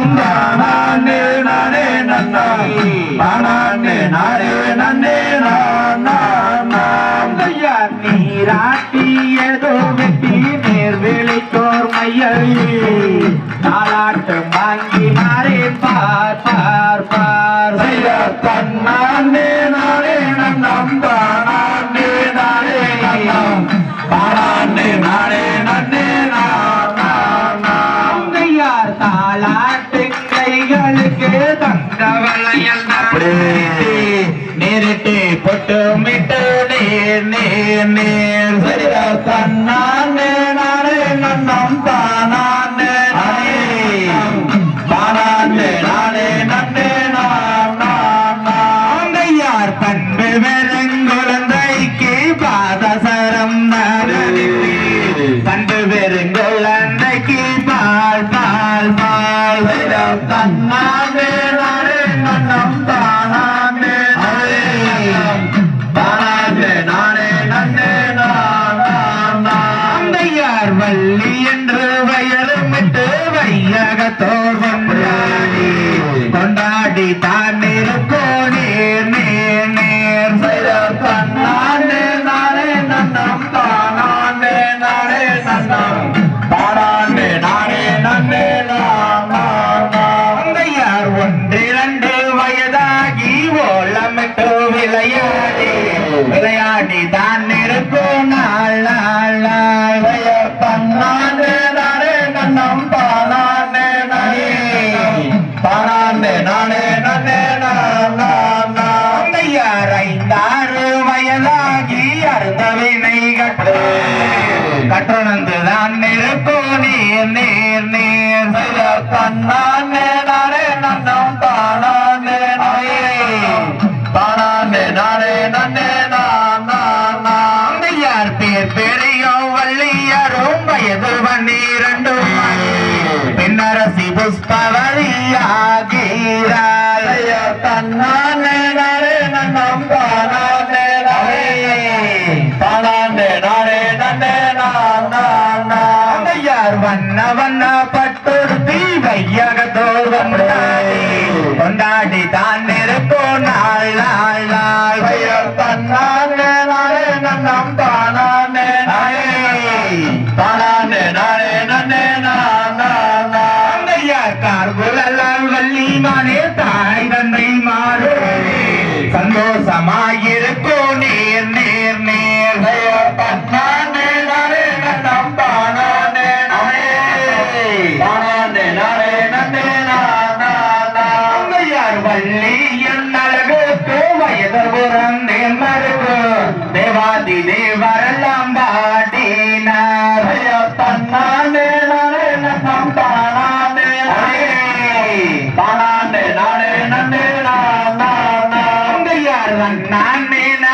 நன்னம் நேரிட்டு பொட்டு மிட்டு நீர் நீர் நீர். சரியா தன்னான் நானே நன்னம் தான் தான் இருக்கும். நாள் நாள் நாள். தன்னானே நானே நன்னம் தானே நானே. தானே நானே நன்னே ஐந்தாறு வயதாகி அருந்தவினை கட்டு தான் நானே நன்னம் தானே பன்னிரண்டும் பின்னரசி புஷ்பவதியாகிறாள் தன்னானே நானே நன்னம் தானே நானே நன்னே நான் அந்தையார் வண்ண வண்ண பட்டுடுத்தி வையகத்தோல் கொண்டாடி கொண்டாடி தான் இருக்கோ நாள் நாள் நாள் தன்னானே நானே நன்னம் கார்குழலால் வள்ளி மானே தாய் தந்தை மாறு. சந்தோஷமாயிருக்கோ நேர் நேர் நேர். பெயர் தன்னானே நானே நன்னம் தானே நானே தானே நானே தானே